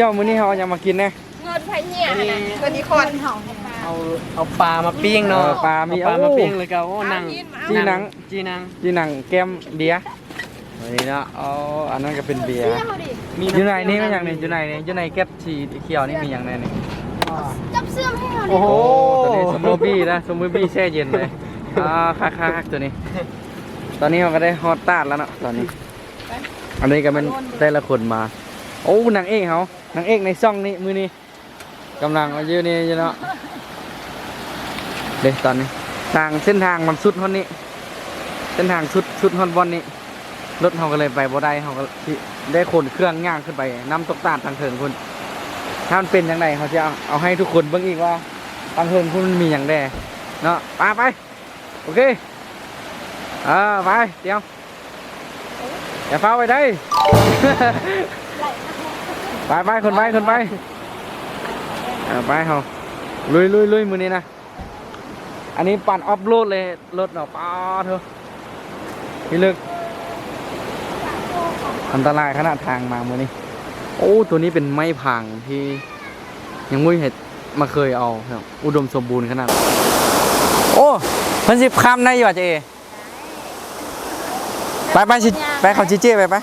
โอ้เสี่ยวมื้อนี้เฮายังมากินแน่เงินไผเนี่ยนะเงินนี้คอนเอาเอาปลามาปิ้งเนาะเออปลามีเอปลาโอ้มาปิ้งเลยก็โอ้หนังจีหนังจีหนังจีหนังแก้มเบียร์นี่เนาะอ๋ออันนั้นก็เป็นเบียร์มีอยู่ไหนนี่มันอย่างนี้อยู่ไหนนี่อยู่ในแก๊สสีเขียวนี่มีอย่างไรนี่จับเสื้อให้เราโอ้โหตัวนี้สมูบี้นะสมูบี้แช่เย็นเลยอ่าคักคักๆตัวนี้ ตอนนี้เราก็ได้ฮอตตาดแล้วเนาะตอนนี้ อันนี้ก็เป็นแต่ละคนมา โอ้นางเอกเขา นางเอกในซ่องนี้มือนี้กำลังมาอยู่นี่อยู่เนาะเด็ตอนนี้ทางเส้นทางมันสุดฮอนนี้ เส้นทางสุดสุดฮอนบอลนี้รถเขาก็เลยไปบ่ได้เขาก็ได้ขนเครื่องย่างขึ้นไปน้ำตกตาดทางเถิงคุณถ้ามันเป็นอย่างไรเขาจะเอาเอาให้ทุกคนเบิ่งอีกว่าทางเถิงคุณมันมีอย่างแดเนาะไปไปโอเคเออไปเดี๋ยวอย่าเฝ้าไปได้ ไปไปคนไปคนไปเอาไปเขาลุยลุยลุยมือนี้นะ อันนี้ปั่นออฟโรดเลยรถเนาะป้าเถอะพี่ลึกอันตรายขนาดทางมามือนี้ โอ้ตัวนี้เป็นไม้พังที่ยังไม่เห็นมาเคยเอาครับอุดมสมบูรณ์ขนาด โอ้เพันสิบคำได้อยู่อะเจเอไปไปไปเขาชิเจ้ไปไป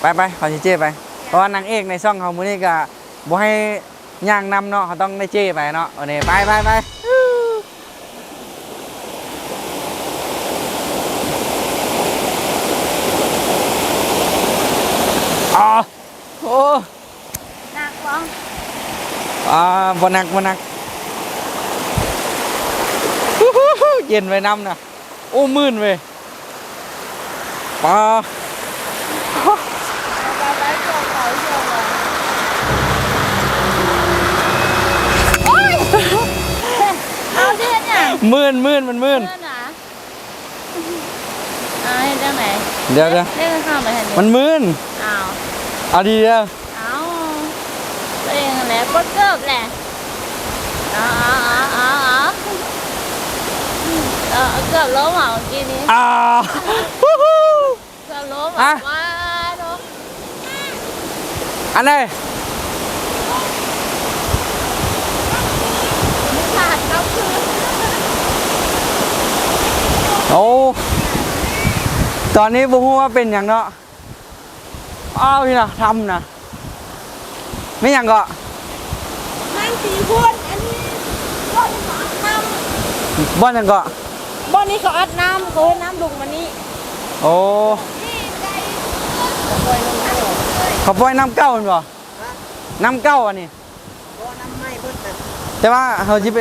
ไปไปเขาชิเจ้ไป ราะว่านางเอกในช่องเขามือนี้ก็บ่ให้ย่างนำเนาะเขาต้องได้เจ้ไปเนาะวันนี้ไปไปไปอ๋อโอ้หนักวะอ่าบนักบนักฮู้ฮู้ฮู้เย็นไว้น้ำนะโอ้มื่นเว้ยปลา ไปไปเกี่ยวเขาเกี่ยวเลยโอ้ยเอาที่เนี่ย มื่นมื่นมันมื่นเพื่อนนะเอาให้จังไหนเดี๋ยวเดี๋ยวเล่นข้าวไปทันมันมื่นเอาเอาดีเดียวเอาเล่นแหละกดเกิบแหละเอาเอาเอาเอาเอาเอาเกือบล้มเหรอเมื่อกี้นี้อ่าฮู้ฮู้เกือบล้มเหรออะว้าเนาะอันไหน ขาดเขาคือ โอ้ตอนนี้บุ้งว่าเป็นอย่างเนาะอ้าวนี่นะทำนะไม่อย่างก็นั่งสี่คนอันนี้บ้านเขาอัดน้บ้านอย่างก็ำบ้านนี้เขาอัดน้ำเขาให้น้ำลงมานี่โอ้เขาปล่อยน้ำเก้าเป็นบ่น้ำเก้าอันนี้ก็น้ำไหม้เพิ่นน่ะแต่ว่าเขาจะไป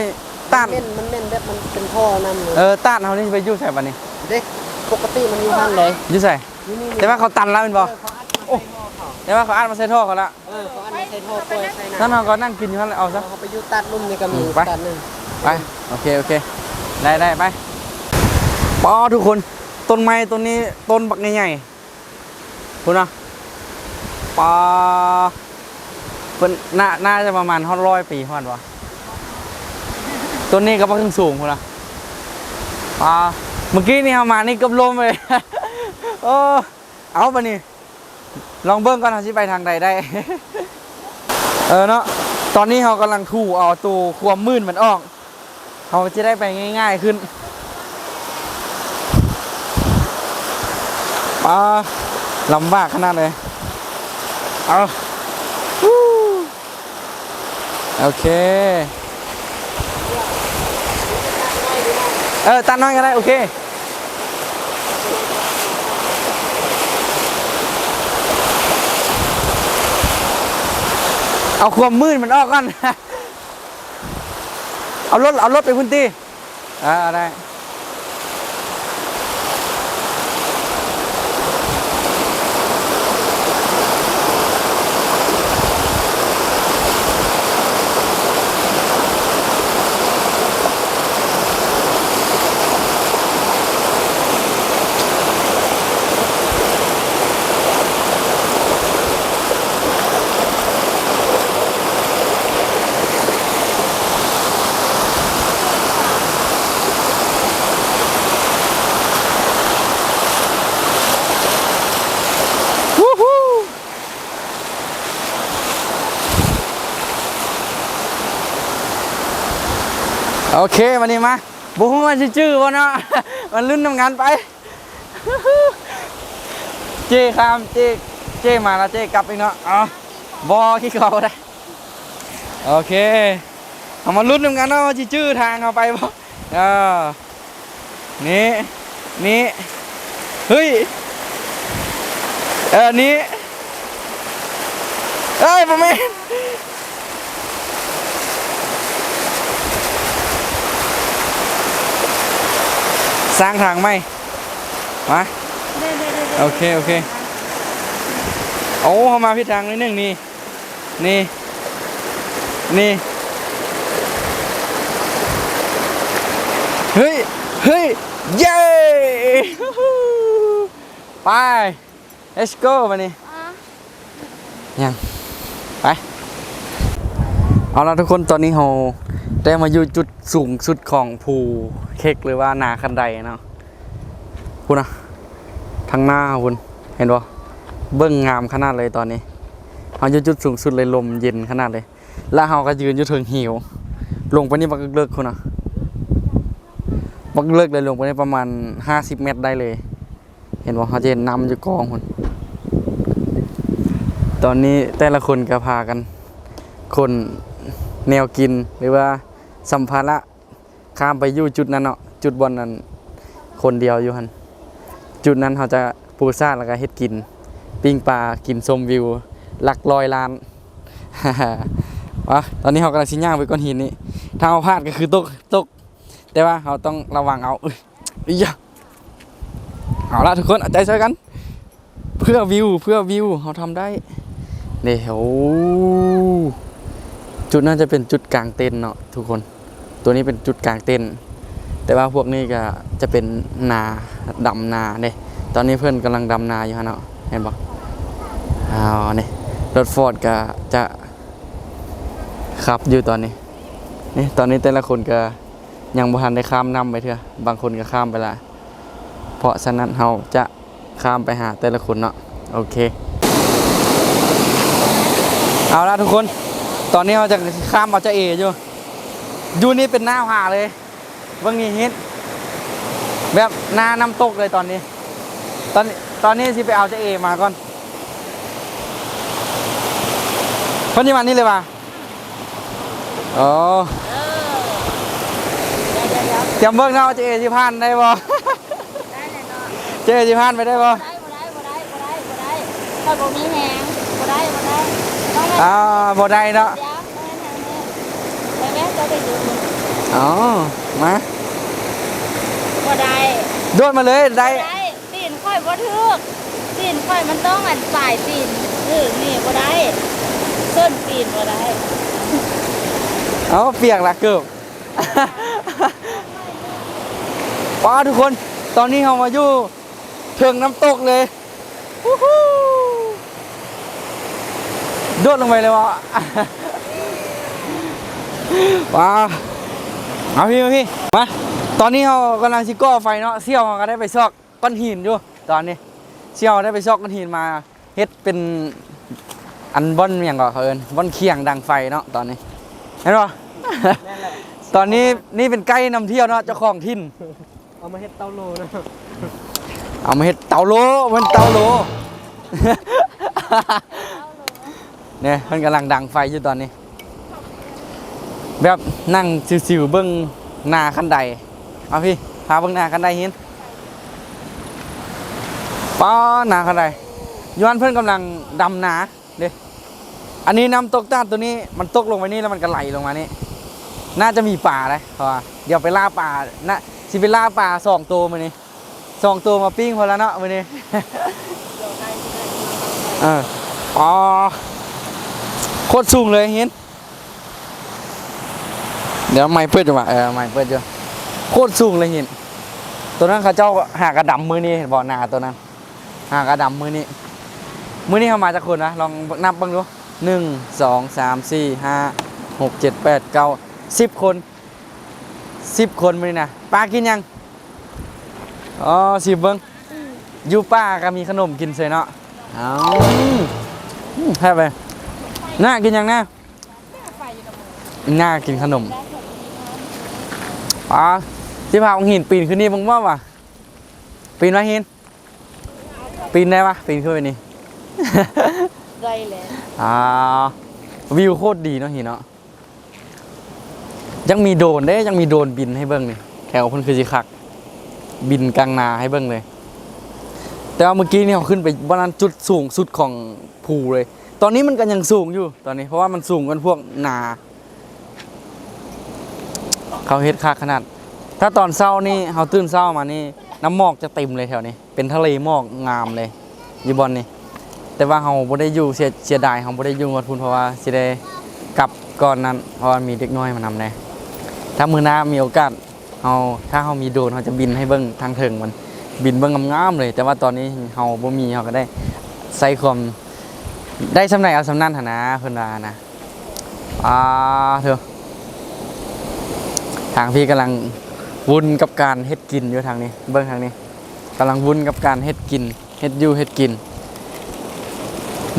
ต้านเม่นมันเม่นแบบมันเป็นท่อน้ำเลยเออต้านเขานี่ไปอยู่ใส่ปะนี่เด็กปกติมันอยู่หั่นเลยอยู่ใส่นี่นี่แต่ว่าเขาตันแล้วเป็นบ่เขาอัดมาใส่ท่อเขาแต่ว่าเขาอัดมาใส่ท่อเขาละเออเขาอัดมาใส่ท่อปล่อยใส่น้ำท่านเขาก็นั่งกินอยู่นั่นแหละเอาซะเขาไปอยู่ตัดลุ่มนี่ก็มีไป ตัดหนึงไปโอเคโอเคได้ได้ไปปอทุกคนต้นไม้ต้นนี้ต้นบักใหญ่ๆคุณนะปอเพิ่นน่าน่าจะประมาณฮอดร้อยปีฮอดวะ ต้นนี้ก็เพิ่งสูงคุณนะปอเมื่อกี้นี่เอามานี่กับล้มเลยโอ้เอาปะนี่ลองเบิ้งก่อนเขาสิไปทางใดได้ เออเนาะตอนนี้เรากำลังถูเอาตัวความมืดมันออกเขาจะได้ไปง่าย ๆขึ้นปาลำบากขนาดเลยเอาโอเค เออตันน้อยก็ได้โอเคเอาความมืดมันออกก่อน เอารถ เอารถไปพื้นที่ อ่า ได้ เควันนี้มาบุ้งมันชื่อๆวะเนาะมันลุ้นทำงานไป เจ้ข้ามเจ้เจ้มาแล้วเจ้กลับอีกเนาะอ๋อบอขี้เขาได้โอเคเอามาลุ้นทำงานเนาะว่าชื่อๆทางเอาไปบ่เออนี่นี่เฮ้ยเออนี่เอ้ยผมเอ สร้างทางไหมมาได้ได้ได้โอเค โอเค โอ้เขามาพิดทางนิดนึงนี่ นี่ นี่ เฮ้ย เฮ้ย เย้ฮู้ฮู้ไป let's go มานี่อะยังไป เอาละทุกคนตอนนี้เราได้มาอยู่จุดสูงสุดของภู เค้กหรือว่านาคันไดเนาะคุณนะทางหน้าคุณเห็นปะเบิ้งงามขนาดเลยตอนนี้เราอยู่จุดสูงสุดเลยลมเย็นขนาดเลย แล้วเราก็ยืนอยู่ถึงหิว ลงไปนี่บักเลิกคุณนะบักเลิกเลยลงไปนี่ประมาณ50เมตรได้เลย เห็นว่าเขาจะเห็นน้ำอยู่กองคุณตอนนี้แต่ละคนก็พากัน คนแนวกินหรือว่าสัมภาระ ข้ามไปอยู่จุดนั้นเนาะจุดบอลนั้นคนเดียวอยู่หันจุดนั้นเขาจะปูซาดแล้วก็เฮ็ดกิน ปิ้งปลากินชมวิวหลักร้อยล้านวะตอนนี้เขากำลังชิ้นย่างไปก้อนหินนี้ถ้าเราพลาดก็คือตกตก แต่ว่าเขาต้องระวังเอาเอ้ยอียเอาละทุกคนเอาใจช่วยกัน เพื่อวิวเพื่อวิวเขาทำได้เดี๋ยวจุดน่าจะเป็นจุดกลางเต็นท์เนาะทุกคน ตัวนี้เป็นจุดกลางเต็นแต่ว่าพวกนี้ก็จะเป็นนาดำนาเนี่ยตอนนี้เพื่อนกำลังดำนาอยู่ฮะเนาะเห็นปะเอาเนี่ยรถฟอร์ดก็จะขับอยู่ตอนนี้นี่ตอนนี้แต่ละคนก็ยังบ่ทันได้ข้ามน้ำไปเถอะบางคนก็ข้ามไปละเพราะฉะนั้นเราจะข้ามไปหาแต่ละคนเนาะโอเค เอาละทุกคน ตอนนี้เราจะข้ามมาจะเออยู่ ยู่นี่เป็นหน้าผาเลยเบื้องนี้เฮ็ดแบบหน้าน้ำตกเลยตอนนี้ ตอนนี้ตอนนี้สิไปเอาจะเอมาก่อนเพิ่นนี่มานี่เลยป่ะอ๋อเออเดี๋ยวเดี๋ยวเดี๋ยวเตรียมเบิ้งเนาะว่าจะเอสิพานได้บ่ได้เลยเนาะจะเอสิพานไปได้บ่บ่ได้บ่ได้บ่ได้บ่ได้บ่ได้ถ้าบ่มีแหงบ่ได้บ่ได้ต้องให้อ่าบ่ได้เนาะ เดี๋ยวต้องให้ทางนี้ ไปแม่จะไปอยู่อ๋อ มา บ่ได้โดดมาเลยได้ บ่ได้ตีนค่อยบ่ถึกตีนค่อยมันต้องอันสายตีนถึกนี่บ่ได้ส้นตีนบ่ได้เอาเปียกละเกือบ ว้าทุกคน ตอนนี้เรามาอยู่เทิงน้ำตกเลยวู้ฮู้โดดลงไปเลยวะ ว้าเอาพี่เอาพี่มาตอนนี้เรากำลังชิก่อไฟเนาะเสี่ยวเราก็ได้ไปซอกก้อนหินอยู่ตอนนี้เสี่ยวได้ไปซอกก้อนหินมาเฮ็ดเป็นอันบ่อนอย่างก่อนเขาเอินบ่อนเคียงดังไฟเนาะตอนนี้เห็นปะนั่นแหละตอนนี้นี่เป็นไกด์นำเที่ยวเนาะเจ้าของถิ่นเอามาเฮ็ดเตาโลนะเอามาเฮ็ดเตาโลมันเตาโลเนี่ยมันกำลังดังไฟอยู่ตอนนี้ แบบนั่งชิวๆเบิ้งหน้าคันใดเอาพี่พาเบิ้งหน้าคันใดเห็นป้าหน้าคันใดย้อนเพื่อนกำลังดำนาเด้อันนี้น้ำตกต้านตัวนี้มันตกลงไปนี่แล้วมันก็ไหลลงมานี่น่าจะมีป่าเลยเพราะว่าเดี๋ยวไปล่าป่านะสิไปล่าป่าสองตัวมานี่สองตัวมาปิ้งพอแล้วเนาะมานี่เอออ๋อโคตรสูงเลยเห็น เดี๋ยวไม่เปิดจังหวะเออไม่เปิดจ้ะโคตรสูงเลยเห็นตัวนั้นเขาเจ้าหากระดำมือนี่เห็นบ่อนาตัวนั้นหากระดำมือนี่มือนี่เขามาจากคนนะลองนับบ้างดูหนึ่งสองสามสี่ห้าหกเจ็ดแปดเก้าสิบคนสิบคนมือนี่นะป้ากินยังอ๋อสิบเบิ้งยูป้าก็มีขนมกินเสยเนาะเอาแค่ไปน่ากินยังนะน่ากินขนม อ๋อที่พาของหินปีนขึ้นนี่มึงว่าวะปีนมาหิน ปีนได้ปะปีนขึ้นไปนี่ ได้เลยอ่าวิวโคตรดีเนาะหินเนาะยังมีโดรนเด้ยังมีโดรนบินให้เบิ้งนี่แถวเพิ่นคือสิคัก บินกลางนาให้เบิ้งเลย แต่ว่าเมื่อกี้นี่เขาขึ้นไปบนนั้นจุดสูงสุดของภูเลย ตอนนี้มันก็ยังสูงอยู่ตอนนี้เพราะว่ามันสูงกันพวกนา เขาเฮ็ดคักขนาด ถ้าตอนเช้านี่เขาตื่นเช้ามานี่น้ำหมอกจะเต็มเลยแถวนี้ เป็นทะเลหมอกงามเลยอยู่บอนนี่แต่ว่าเราบ่ได้อยู่เสียเสียดายเราบ่ได้อยู่วัดพุนเพราะว่าสิได้กลับก่อนนั้นเพราะว่ามีเด็กน้อยมานำแน่ถ้ามือหน้ามีโอกาสเฮาถ้าเฮามีโดนเฮาจะบินให้เบิ่งทางเทิงมันบินเบิ่งงามๆเลย แต่ว่าตอนนี้เฮาบ่มีเฮาก็ได้ใส่ความได้สำไหนเอาสำนันหั่นนะเพิ่นว่านะอ่าเถอะ ทางพี่กำลังวุ่นกับการเฮ็ดกินอยู่ทางนี้ เบิ่งทางนี้กำลังวุ่นกับการเฮ็ดกินเฮ็ดอยู่เฮ็ดกิน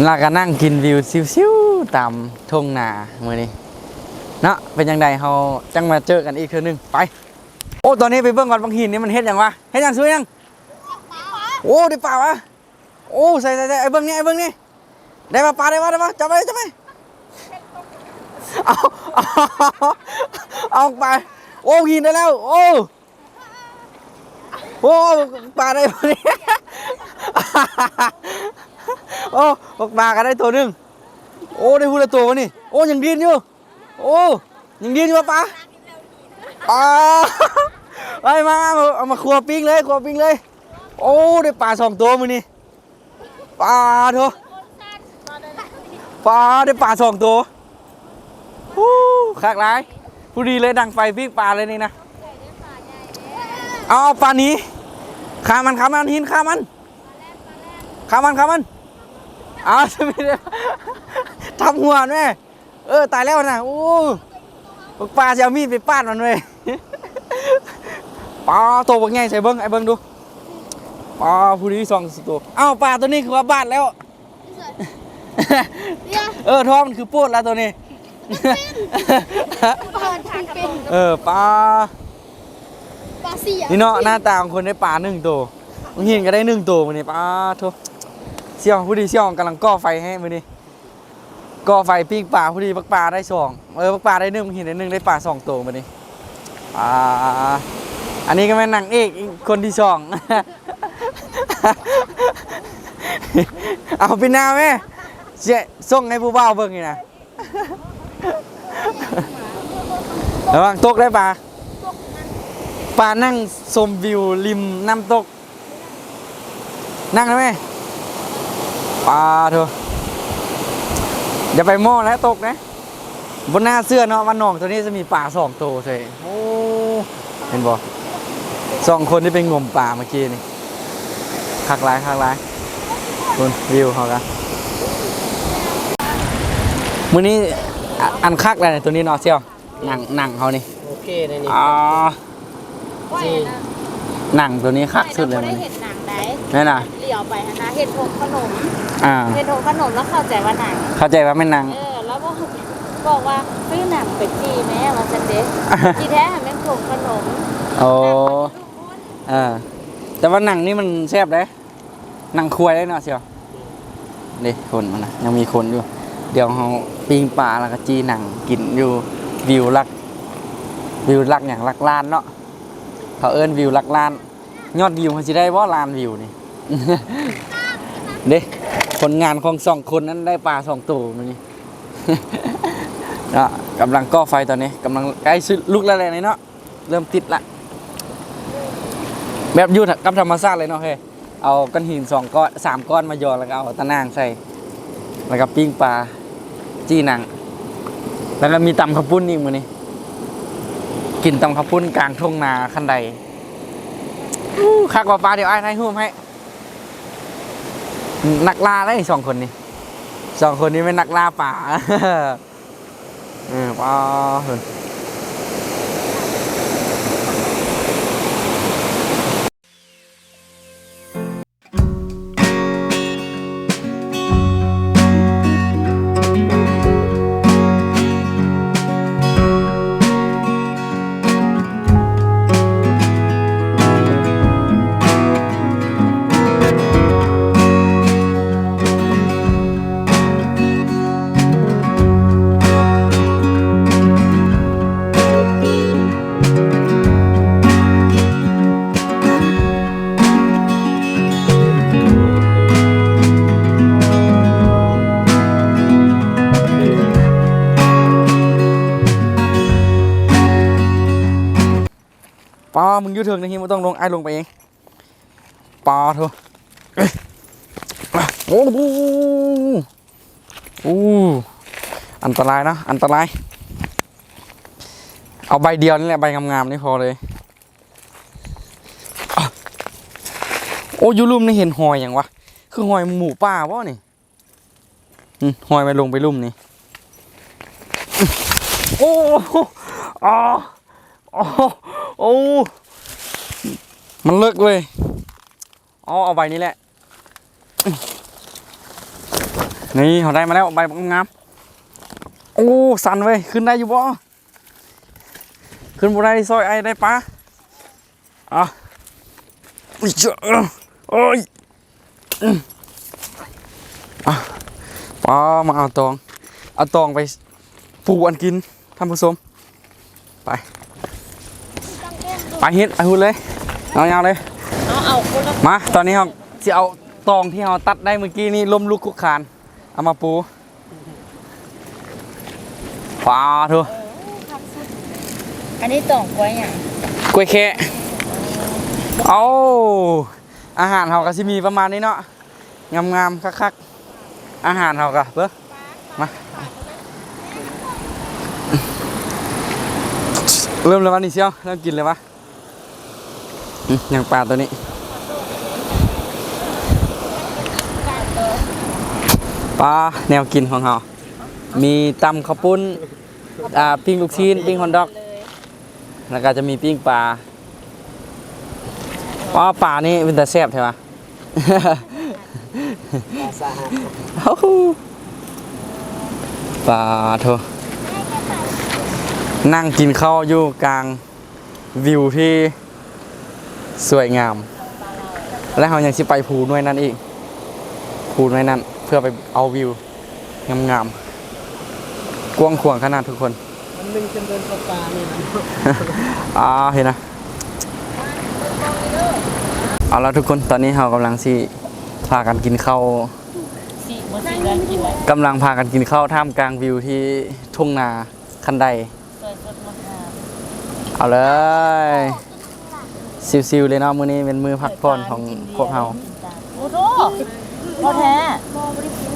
แล้วก็นั่งกินวิวซิวๆตามทุ่งนาเมื่อนี้เนาะเป็นยังไงเราจังมาเจอกันอีกเทื่อนึงไป โอ้ตอนนี้ไปเบิ่งก่อนบางหินนี่มันเฮ็ดหยังวะเฮ็ดหยังสวยยังโอ้ได้ปลาวะโอ้ใส่ใส่ใส่ไอ้เบิ่งนี่ไอ้เบิ่งนี่ได้ปลาปลาได้ปลาได้ปลาจับไปจับไปเอาเอาเอาไป โอ้หินได้แล้ว โอ้โอ้ปลาได้ปลาเนี่โอ้ออกมากันได้ตัวหนึงโอ้ได้พูดละตัววะนี่โอ้ยังดินอยู่โอ้ยังดินอยู่ปะปะอ่าไปมาเอามาครัวปิ้งเลยครัวปิ้งเลย โอ้ได้ปลาสองตัวมือนี่ปลาเถอะปลาได้ปลาสองตัวฮู้คักหลาย ผู้ดีเลยดังไฟปิ้งปลาเลยนี่นะเอาปลานี้ขามันขามันหินขามันขามันขามันอ้าวไม่ได้ทำหัวแม่เออตายแล้วนะโอ้พวกปลาจะเอามีดไปปาดมันเลยปลาตัวบักไงใส่เบิ้งไอ้เบิ้งดูปลาผู้ดีสองตัวอ้าวปลาตัวนี้คือว่าบาดแล้วเออท้องมันคือปูดแล้วตัวนี้ เปิดทางเป็นเออปลาปลาเสียนี่เนาะหน้าตาของคนได้ปลาหนึ่งตัวบางทีก็ได้หนึ่งตัวมันนี่ปลาโทเสี่ยวผู้ดีเสี่ยวกำลังก่อไฟให้มือนี้ก่อไฟปิ้งปลาผู้ดีปักปลาได้สองเออปักปลาได้หนึ่งบางทีได้หนึ่งได้ปลาสองตัวมือนี้อ่าอันนี้ก็เป็นนางเอกอีกคนที่สองเอาไปหน้าแม่เจ๊ส่งให้ผู้บ่าวเบิ่งนี่นะ ระวังตกได้ปลาปลานั่งชมวิวริมน้ำตก นั่งได้ไหมปลาเถอะอย่าไปโม่แล้วตกนะ บนหน้าเสื้อเนาะวันนองตัวนี้จะมีปลาสองตัวใช่โอ้เห็นบ่สองคนที่ไปงมปลาเมื่อกี้นี่คักหลายคักหลายคุณวิวเขากันมื้อนี้ อะอันคักเลยตัวนี้เนาะเชี่ยวหนังหนังเขานี่โอเคเลยนี่อ๋อว่าจริงนะหนังตัวนี้คักสุดเลยไม่มันได้เห็นหนังได้นี่น่ะเหลียวไปนะเห็นทงขนมอ่าเห็นทงขนมแล้วเข้าใจว่าหนัง เข้าใจว่าไม่หนังเออแล้วบอกบอกว่าซื้อหนังเป็ดจีแม่มาสันเด็กจีแท้หันเป็นทงขนมโอ้เออแต่ว่าหนังนี่มันแซ่บเลยหนังควายได้เนาะเชียวนี่คนมันนะยังมีคนอยู่ เดี๋ยวเราปิ้งปลาแล้วก็จีหนังกินอยู่วิวลัก วิวลักอย่างลักลานเนาะเขาเอิ้นวิวลักลาน ยอดวิวมันจะได้ว่าลานวิวนี่เด้ผลงานของสองคนนั้นได้ปลาสองตัวมันนี่เนาะกำลังก่อไฟตอนนี้กำลังใกล้สุดลุกแล้วเลยเนาะเริ่มติดละแบบอยูกับธรรมชาติเลยเนาะเฮ้เอาก้อนหินสองก้อนสามก้อนมาโยนแล้วก็เอาตะนางใส่ แล้วก็ปิ้งปลา จี้นังแล้วก็มีตำข้าวปุ้นอีกมือนี่กินตำข้าวปุ้นกลางทุ่งนาคันใดอู้คักว่าปลาเดี๋ยวไอ้ให้หุ้มให้ นักล่าได้สองคนนี้สองคนนี้เป็นนักล่าป่าเออปลา มึงอยูเทิงนะฮิมึงต้องลงไอ้ลงไปเองปอโถอ้ยโอ้โหอ้อันตรายนะอันตราย เอาใบเดียวนี่แหละใบงามๆนี่พอเลย โอ้ยูลุ่มนี่เห็นหอยอย่างวะ คือหอยหมูป่าวะนี่หอยไปลงไปลุ่มนี่ โอ้โหอ๋ออ๋อ โอ้ มันเลิกเลยอ๋อเอาใบนี้แหละ นี่เขาได้มาแล้วใบงามๆโอ้สั่นเว้ยขึ้นได้อยู่บ่ขึ้นบ่ได้ซอยไอ้ได้ปะอะอุ้ยเจ้าโอ้ยอืมอะป้ามาเอาตองเอาตองไปปูอันกินท่านผู้ชมไปไปเฮ็ดไปหุ่นเลย เอาเงาเลย เอาเอาคนละมา ตอนนี้เราจะเอาตองที่เราตัดได้เมื่อกี้นี่ล้มลุกคุกคาน เอามาปูปลาเถอะอันนี้ต้องกล้วยหยังกล้วยแค่เอาอาหารเราก็สิมีประมาณนี้เนาะ งามๆคักๆ อาหารเราก็เบ้อมาเริ่มเลยวะนี่เชียวเริ่มกินเลยวะอืมอ ย่างปลาตัวนี้ ปลาแนวกินของเรามีตำข้าวปุ้นอ่าปิ้งลูกชิ้นปิ้งฮอนดอก แล้วก็จะมีปิ้งปลาปลาปลานี่เป็นแต่แซ่บใช่ไหมปลาซาฮะปลาโทนั่งกินข้าวอยู่กลางวิวที่ สวยงาม และเรายังสิไปภูน้วยนั่นอีกภูน้วยนั่นเพื่อไปเอาวิว งามๆกว้างขวางขนาดทุกคนมันนึงจนเดินเข้าปลานี่นะอ่าเห็นนะเอาแล้วทุกคนตอนนี้เรากำลังสิพากันกินข้าวสิบ่สิได้กินไว้กำลังพากันกินข้าวท่ามกลางวิวที่ทุ่งนาคันใดสวยสดงดงามเอาเลย ซิวๆเลยเนาะมื้อนี้เป็นมือพักผ่อนของพวกเราโอ้โหพอแท้บอบริกิน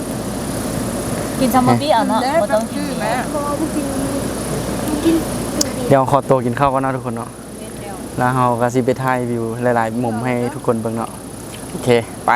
กินซัมมอบี้เอาเนาะบ่ต้องกินแม่บอบกินกินเดี๋ยวขอตัวกินข้าวก่อนเนาะทุกคนเนาะแล้วเราก็สิไปถ่ายวิวหลายๆมุมให้ทุกคนเบิ่งเนาะโอเคไป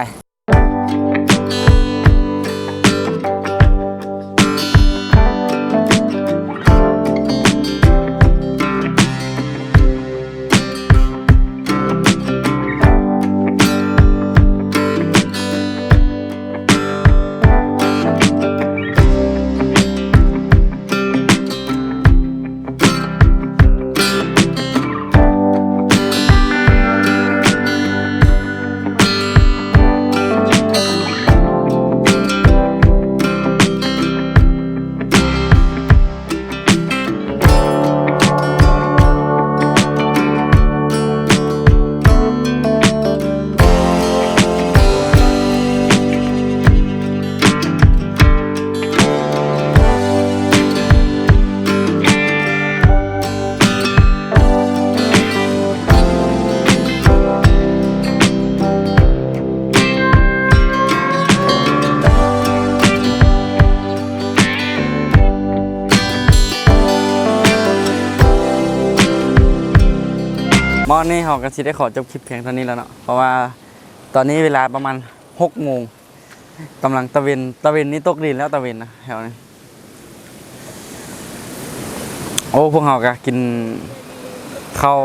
อนนี่เราก็สิได้ขอจบคลิปเพียงเท่านี้แล้วเนาะเพราะว่าตอนนี้เวลาประมาณหกโมงกำลังตะเวนตะเวนนี่ตกดินแล้วตะเวนนะแถวนี้โอ้พวกเราก็กินข้าว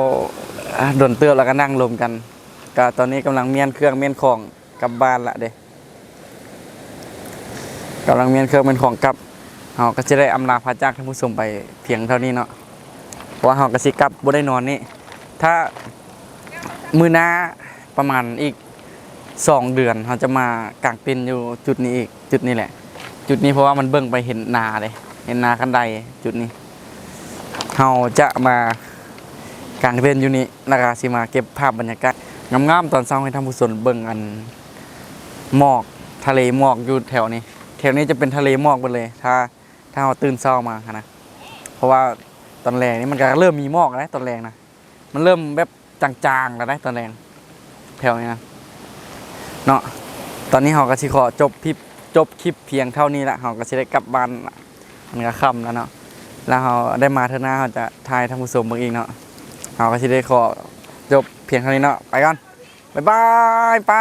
อะดนเตือแล้วก็นั่งรวมกันก็ตอนนี้กำลังเมียนเครื่องเมียนของกลับบ้านละเด้กกำลังเมียนเครื่องเมียนของกลับเราก็จะได้อำลาพระจ้าท่านผู้ชมไปเพียงเท่านี้เนาะเพราะว่าเราก็สิกลับบ่ได้นอนนี่ ถ้ามือหน้าประมาณอีกสองเดือนเขาจะมากางเต็นท์อยู่จุดนี้อีกจุดนี้แหละ จุดนี้เพราะว่ามันเบิ่งไปเห็นนาเลย เห็นนาคันใดจุดนี้เราจะมากางเต็นท์อยู่นี่แล้วก็สิมาเก็บภาพบรรยากาศงามๆตอนเช้าให้ท่านผู้ชมเบิ่งอันหมอกทะเลหมอกอยู่แถวนี้ แถวนี้จะเป็นทะเลหมอกหมดเลย ถ้าถ้าเราตื่นเช้ามานะเพราะว่าตอนแรกนี่มันก็เริ่มมีหมอกแล้วตอนแรกนะ มันเริ่มแบบจางๆแล้วได้ตอนแรงแถวนี้นะเนาะตอนนี้เราก็สิขอจบคลิปจบคลิปเพียงเท่านี้ละเราก็สิได้กลับบ้านละมันก็ค่ำแล้วเนาะแล้วเราได้มาเท่าหน้าเราจะทายท่านผู้ชมเบิ่งอีกเนาะเราก็สิได้ขอจบเพียงเท่านี้เนาะไปก่อนบ๊ายบายไป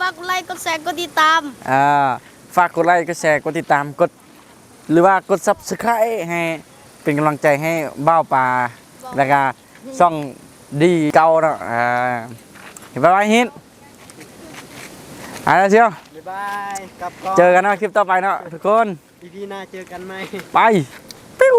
ฝากกดไลค์กดแชร์กดติดตามอ่าฝากกดไลค์กดแชร์กดติดตามกด หรือว่ากด subscribe ให้เป็นกำลังใจให้บ้าวปลาแล้วก็ ช่องดีเก่าเนาะอ่าเห็นปะวะฮิตอ่าแล้วเชียวบ๊ายบายกลับก่อนเจอกันเนาะคลิปต่อไปเนาะทุกคน อีพีหน้าเจอกันไหม ไปปิ้ว